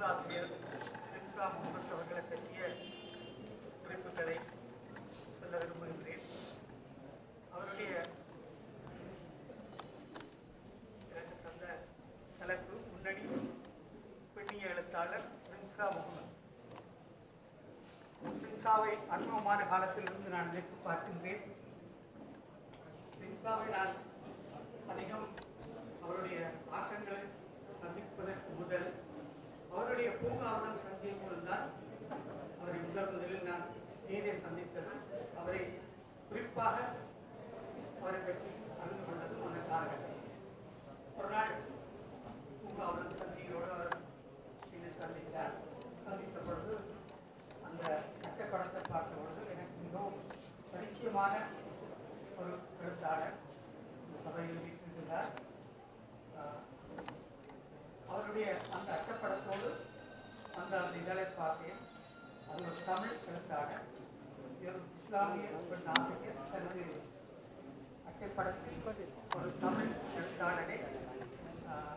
நூலாசிரியர் ரிம்சா முகமது அவர்களை பற்றிய குறிப்புகளை சொல்ல விரும்புகின்றேன். அவருடைய எனக்கு தந்த தலைப்பு முன்னணி பெண்ணிய எழுத்தாளர் ரிம்சா முகமது. ரிம்சாவை அனுபவமான காலத்திலிருந்து நான் நினைத்து பார்க்கின்றேன். ரிம்சாவை நான் அதிகம் அவருடைய ஆக்கங்களை சந்திப்பதற்கு முதல் அவருடைய பூங்காவனம் சந்தியும் போதுதான் அவரை முதல் முதலில் நான் நேரே சந்தித்ததும் அவரை குறிப்பாக அவரை பற்றி அறிந்து கொண்டதும் அந்த காலகட்டத்தில் ஒரு நாள் பூங்காவனம் சந்தியோடு அவர் என்னை சந்தித்தார். சந்தித்த பொழுது அந்த கட்டப்படத்தை பார்த்த பொழுது எனக்கு மிகவும் பரிச்சயமான ஒரு எழுத்தாளர் இந்த சபையில் வீட்டிருக்கிறார் ஆஹ், அவருடைய அந்த அந்த அந்த இதழை பார்த்தேன் அது ஒரு தமிழ் எழுத்தாளர் ஒரு இஸ்லாமிய பெண் ஆசிரியர் தனது அட்டைப்படத்தில் ஒரு தமிழ் எழுத்தாளரை ஆஹ்,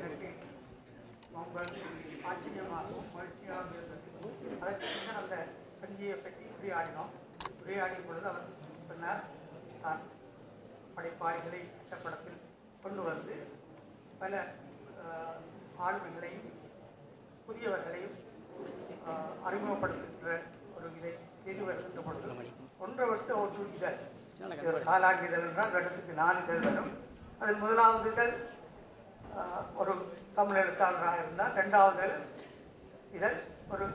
எனக்கு ரொம்ப ஆச்சரியமாகவும் மகிழ்ச்சியாகவும் இருந்தது. அதற்கு பின்னர் அந்த சஞ்சியை பற்றி உரையாடினோம். உரையாடிய பொழுது அவர் சொன்னார் தான் படைப்பாளிகளை அச்சப்படத்தில் கொண்டு வந்து பல ஆளுமைகளையும் புதியவர்களையும் அறிமுகப்படுத்துகின்ற ஒரு இதை செய்து வருகின்ற பொழுது ஒன்றை விட்டு ஒரு இதழ் இது காலாண்டு இதழ் என்றால் இடத்துக்கு நாலு இதழ் வரும். அதில் முதலாவது இதழ் ஒரு தமிழ் எழுத்தாளராக இருந்தால் ரெண்டாவது இதழ் ஒரு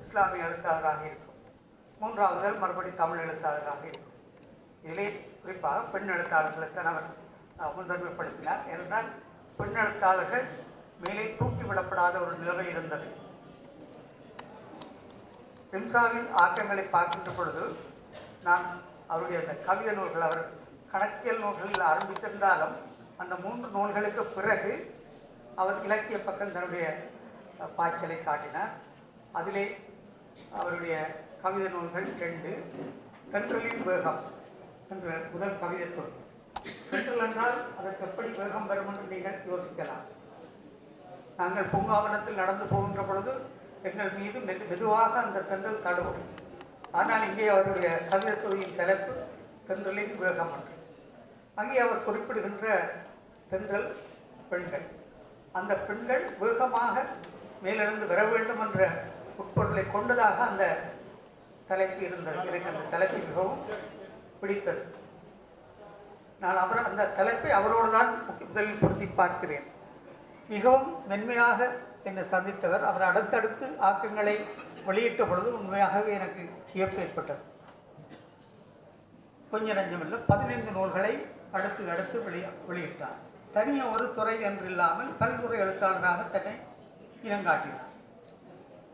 இஸ்லாமிய எழுத்தாளராக இருக்கும். மூன்றாவது இதழ் மறுபடி தமிழ் எழுத்தாளராக இருக்கும். இதிலே குறிப்பாக பெண் எழுத்தாளர்களுக்கு அவர் ஆஹ், முன்தன்மைப்படுத்தினார் ஏனென்றால் பெண் எழுத்தாளர்கள் மேலே தூக்கிவிடப்படாத ஒரு நிலைமை இருந்தது. பிம்சாவின் ஆக்கங்களை பார்க்கின்ற பொழுது நான் அவருடைய அந்த கவிதை நூல்கள் அவர் கணக்கியல் நூல்களில் ஆரம்பித்திருந்தாலும் அந்த மூன்று நூல்களுக்கு பிறகு அவர் இலக்கிய பக்கம் தன்னுடைய பாய்ச்சலை காட்டினார். அதிலே அவருடைய கவிதை நூல்கள் ரெண்டு தென்றலின் வேகம் என்ற முதல் கவிதை தொல் தென்றல் என்றால் அதற்கு எப்படி வேகம் வரும் என்று நீங்கள் யோசிக்கலாம். நாங்கள் பூங்காவனத்தில் நடந்து போகின்ற பொழுது எங்கள் மீது மெது மெதுவாக அந்த தென்றல் தடுவோம் ஆனால் இங்கே அவருடைய கவிதை தலைப்பு தென்றலின் வேகம் என்று அங்கே அவர் குறிப்பிடுகின்ற தென்றல் பெண்கள். அந்த பெண்கள் வேகமாக மேலிருந்து வர வேண்டும் என்ற உட்பொருளை கொண்டதாக அந்த தலைப்பு இருந்தது. எனக்கு அந்த தலைப்பு மிகவும் பிடித்தது. நான் அவர் அந்த தலைப்பை அவரோடு தான் முதலில் பொருத்தி பார்க்கிறேன். மிகவும் மென்மையாக என்னை சந்தித்தவர். அவர் அடுத்தடுத்து ஆக்கங்களை வெளியிட்ட பொழுது உண்மையாகவே எனக்கு வியப்பு ஏற்பட்டது. கொஞ்ச நஞ்சமில்லை பதினைந்து நூல்களை அடுத்து அடுத்து வெளி வெளியிட்டார். தனியாக ஒரு துறை என்று இல்லாமல் பல்துறை எழுத்தாளராக தன்னை இனங்காட்டினார்.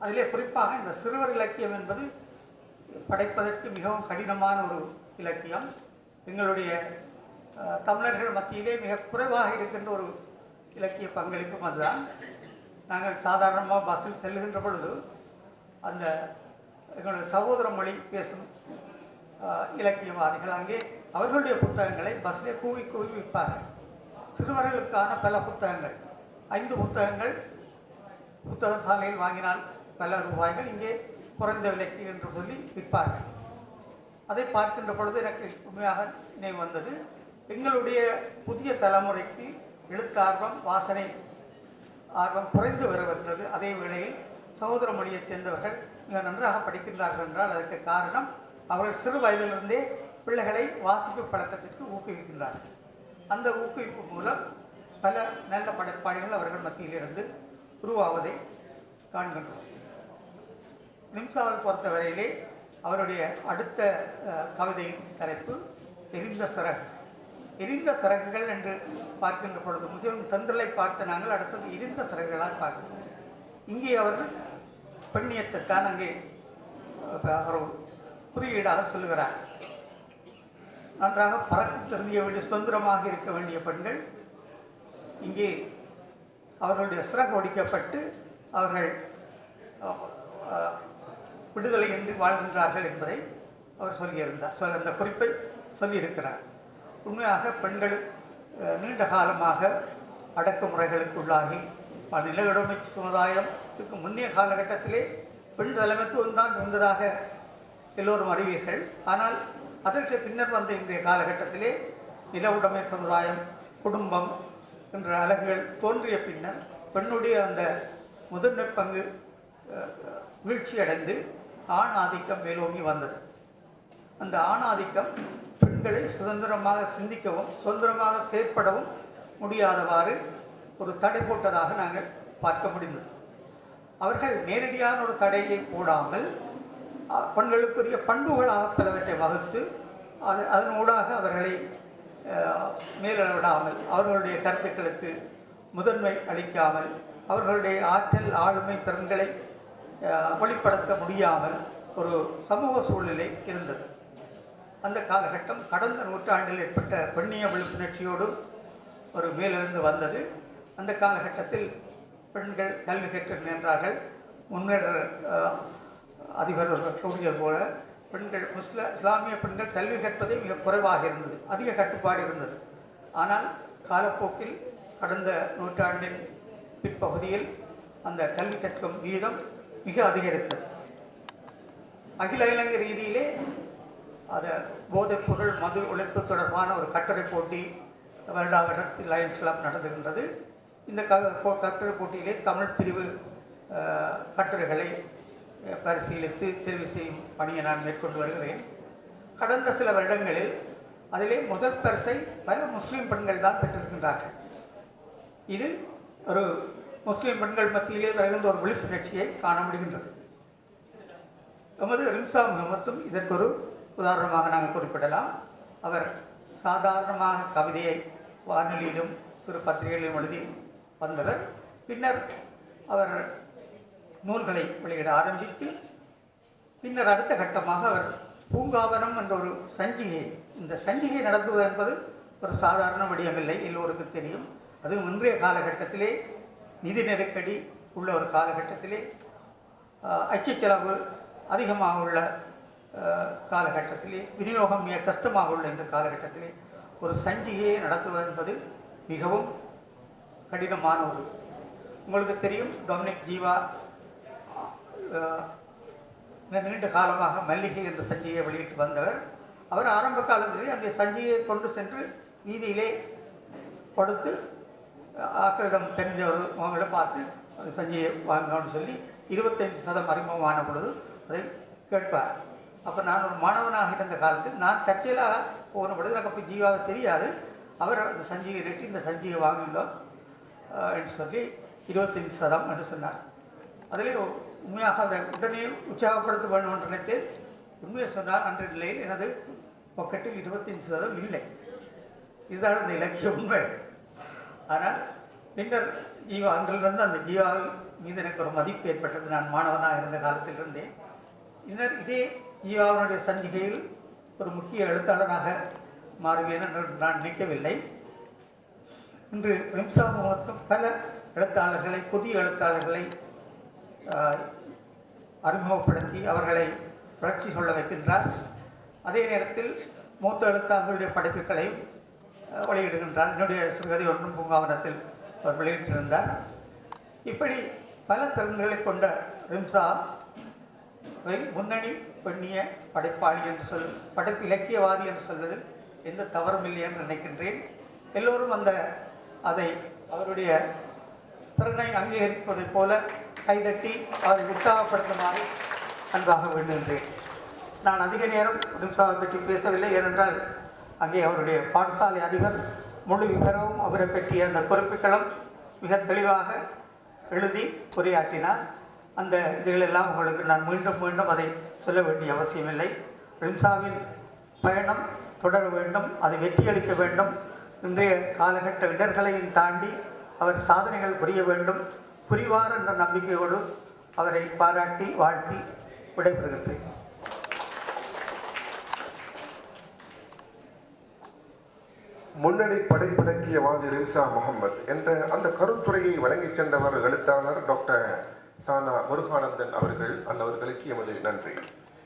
அதிலே குறிப்பாக இந்த சிறுவர் இலக்கியம் என்பது படைப்பதற்கு மிகவும் கடினமான ஒரு இலக்கியம். எங்களுடைய தமிழர்கள் மத்தியிலே மிக குறைவாக இருக்கின்ற ஒரு இலக்கிய பங்களிப்பும் அதுதான் நாங்கள் சாதாரணமாக பஸ்ஸில் செல்லுகின்ற பொழுது அந்த எங்களுடைய சகோதர மொழி பேசும் இலக்கியவாதிகள் அங்கே அவர்களுடைய புத்தகங்களை பஸ்ஸிலே கூவி கூவி விற்பார்கள். சிறுவர்களுக்கான பல புத்தகங்கள். ஐந்து புத்தகங்கள் புத்தக சாலையில் வாங்கினால் பல ரூபாய்கள் இங்கே குறைந்த விலைக்கு என்று சொல்லி விற்பார்கள். அதை பார்க்கின்ற பொழுது எனக்கு உண்மையாக நினைவு வந்தது எங்களுடைய புதிய தலைமுறைக்கு எழுத்தார்வம் வாசனை ஆர்வம் குறைந்து வருகின்றது. அதே வேளையில் சகோதர மொழியைச் சேர்ந்தவர்கள் மிக நன்றாக படிக்கின்றார்கள் என்றால் அதற்கு காரணம் அவர்கள் சிறு வயதிலிருந்தே பிள்ளைகளை வாசிப்பு பழக்கத்திற்கு ஊக்குவிக்கின்றார்கள். அந்த ஊக்குவிப்பு மூலம் பல நல்ல படைப்பாளிகள் அவர்கள் மத்தியிலிருந்து உருவாவதை காண்கின்றோம். நிம்சாவை பொறுத்தவரையிலே அவருடைய அடுத்த கவிதையின் தலைப்பு எரிந்த சிறகு எரிந்த சிறகுகள் என்று பார்க்கின்ற பொழுது மிகவும் தந்தலை பார்த்து நாங்கள் அடுத்தது எரிந்த சிறகுகளாக பார்க்கிறோம் இங்கே அவர்கள் பெண்ணியத்தைத்தான் அங்கே ஒரு குறியீடாக சொல்லுகிறார். நன்றாக பறக்க தெரிய வேண்டிய சுதந்திரமாக இருக்க வேண்டிய பெண்கள் இங்கே அவர்களுடைய சிறகு ஒடிக்கப்பட்டு அவர்கள் விடுதலை என்று வாழ்கின்றார்கள் என்பதை அவர் சொல்லியிருந்தார். அந்த குறிப்பை சொல்லியிருக்கிறார். உண்மையாக பெண்கள் நீண்ட காலமாக அடக்குமுறைகளுக்கு உள்ளாகி பல சமுதாயம் சமுதாயத்துக்கு முன்னைய காலகட்டத்திலே பெண் தலைமைத்துவம் தான் இருந்ததாக எல்லோரும் அறிவீர்கள். ஆனால் அதற்கு பின்னர் வந்த இன்றைய காலகட்டத்திலே நில உடைமை சமுதாயம் குடும்பம் என்ற அலகுகள் தோன்றிய பின்னர் பெண்ணுடைய அந்த முதன்மை பங்கு வீழ்ச்சியடைந்து வீழ்ச்சி அடைந்து ஆண் ஆதிக்கம் மேலோங்கி வந்தது. அந்த ஆண் ஆதிக்கம் பெண்களை சுதந்திரமாக சிந்திக்கவும் சுதந்திரமாக செயற்படவும் முடியாதவாறு ஒரு தடை போட்டதாக நாங்கள் பார்க்க முடிந்தது. அவர்கள் நேரடியான ஒரு தடையை போடாமல் பெண்களுக்குரிய பண்புகளாக பலவற்றை வகுத்து அது அதனூடாக அவர்களை மேலிடாமல் அவர்களுடைய கருத்துக்களுக்கு முதன்மை அளிக்காமல் அவர்களுடைய ஆற்றல் ஆளுமை திறன்களை வெளிப்படுத்த முடியாமல் ஒரு சமூக சூழ்நிலை இருந்தது. அந்த காலகட்டம் கடந்த நூற்றாண்டில் ஏற்பட்ட பெண்ணிய விழிப்புணர்ச்சியோடு ஒரு மேலிருந்து வந்தது. அந்த காலகட்டத்தில் பெண்கள் கல்வி கற்று நின்றார்கள். முன்னேற அதிபர்கள் அதிபர் கூறியது போல பெண்கள் முஸ்ல இஸ்லாமிய பெண்கள் கல்வி கற்பதே மிக குறைவாக இருந்தது அதிக கட்டுப்பாடு இருந்தது. ஆனால் காலப்போக்கில் கடந்த நூற்றாண்டின் பிற்பகுதியில் அந்த கல்வி கற்கும் வீதம் மிக அதிகரித்தது. அகில இலங்கை ரீதியிலே அதை போதைப் பொருள் மது ஒழிப்பு தொடர்பான ஒரு கட்டுரை போட்டி வருடா வருடத்தில் லயன்ஸ் கிளப் நடந்துகின்றது. இந்த க கட்டுரை போட்டியிலே தமிழ் பிரிவு கட்டுரைகளை பரிசீலித்து தெரிவு செய்யும் பணியை நான் மேற்கொண்டு வருகிறேன். கடந்த சில வருடங்களில் அதிலே முதல் பரிசை பல முஸ்லீம் பெண்கள் தான் பெற்றிருக்கின்றார்கள். இது ஒரு முஸ்லீம் பெண்கள் மத்தியிலே வருகின்ற ஒரு விழிப்புணர்ச்சியை காண முடிகின்றது. எமது ரிம்சா முகமத்தும் இதற்கு ஒரு உதாரணமாக நாங்கள் குறிப்பிடலாம். அவர் சாதாரணமாக கவிதையை வானொலியிலும் சிறு பத்திரிகைகளிலும் எழுதி வந்தவர். பின்னர் அவர் நூல்களை வெளியிட ஆரம்பித்து பின்னர் அடுத்த கட்டமாக அவர் பூங்காவனம் என்ற ஒரு சஞ்சிகை இந்த சஞ்சிகை நடத்துவது என்பது ஒரு சாதாரண விடயமில்லை எல்லோருக்கும் தெரியும். அதுவும் இன்றைய காலகட்டத்திலே நிதி நெருக்கடி உள்ள ஒரு காலகட்டத்திலே அச்சு செலவு அதிகமாக உள்ள காலகட்டத்திலே விநியோகம் மிக கஷ்டமாக உள்ள இந்த காலகட்டத்திலே ஒரு சஞ்சிகையை நடத்துவது என்பது மிகவும் கடினமான ஒரு உங்களுக்கு தெரியும் டொமினிக் ஜீவா மிக நீண்ட காலமாக மல்லிகை என்ற சஞ்சிகையை வெளியிட்டு வந்தவர். அவர் ஆரம்ப காலத்திலே அந்த சஞ்சிகையை கொண்டு சென்று வீதியிலே கொடுத்து ஆக்கிரதம் தெரிஞ்சவர் அவங்கள பார்த்து அந்த சஞ்சியை வாங்கணும்னு சொல்லி இருபத்தைந்து சதம் அறிமுகமான பொழுது அதை கேட்பார். அப்போ நான் ஒரு மாணவனாக இருந்த காலத்தில் நான் தற்செயலாக போன படத்தில் எனக்கு அப்போ ஜீவாக தெரியாது. அவர் அந்த சஞ்சிகை ரேட்டு இந்த சஞ்சிகை வாங்கினோம் என்று சொல்லி இருபத்தஞ்சி சதம் என்று சொன்னார். அதிலே உண்மையாக அவரை உடனே உற்சாகப்படுத்த வேண்டும் என்று நினைத்து உண்மையை சொன்னார் அன்ற நிலையில் எனது பாக்கெட்டில் இருபத்தஞ்சு சதம் இல்லை. இதுதான் அந்த இலக்கிய உண்மை. ஆனால் பின்னர் ஜீவா அன்றிலிருந்து அந்த ஜீவாவில் மீது எனக்கு ஒரு மதிப்பு ஏற்பட்டது. நான் மாணவனாக இருந்த காலத்திலிருந்தே பின்னர் இதே ஈவாவுடைய சஞ்சிகையில் ஒரு முக்கிய எழுத்தாளராக மாறுவேன் என்று நான் நினைக்கவில்லை. இன்று ரிம்சா முகத்தும் பல எழுத்தாளர்களை புதிய எழுத்தாளர்களை அறிமுகப்படுத்தி அவர்களை புரட்சி சொல்ல வைக்கின்றார். அதே நேரத்தில் மூத்த எழுத்தாளர்களுடைய படைப்புகளையும் வெளியிடுகின்றார். என்னுடைய சிறுகதை ஒன்றும் பூங்காவனத்தில் அவர் வெளியிட்டிருந்தார். இப்படி பல திறன்களை கொண்ட ரிம்சா வை முன்னணி பெண்ணிய படைப்பாளி என்று சொல் படைப்பு இலக்கியவாதி என்று சொல்வது எந்த தவறும் இல்லை என்று நினைக்கின்றேன். எல்லோரும் அந்த அதை அவருடைய திறனை அங்கீகரிப்பதைப் போல கைதட்டி அவரை உற்சாகப்படுத்துமாறு அன்பாக வேண்டுகின்றேன். நான் அதிக நேரம் ரிம்சாவை பற்றி பேசவில்லை ஏனென்றால் அங்கே அவருடைய பாடசாலை அதிபர் முழு விவரமும் அவரை பற்றிய அந்த குறிப்புகளும் மிக தெளிவாக எழுதி உரையாற்றினார். அந்த இதுகளெல்லாம் உங்களுக்கு நான் மீண்டும் மீண்டும் அதை சொல்ல வேண்டிய அவசியமில்லை. ரிம்சாவின் பயணம் தொடர வேண்டும் அது வெற்றியளிக்க வேண்டும். இன்றைய காலகட்ட இடர்களையும் தாண்டி அவர் சாதனைகள் புரிய வேண்டும். புரிவார் என்ற நம்பிக்கையோடு அவரை பாராட்டி வாழ்த்தி விடைபெறுகின்றேன் முன்னணி படைப்பிலக்கியவாதி ரின்சா முகமது என்ற அந்த கருத்துரையை வழங்கிச் சென்றவர் எழுத்தாளர் டாக்டர் சானா முருகானந்தன் அவர்கள் அன்னவர்களுக்கு எமது நன்றி.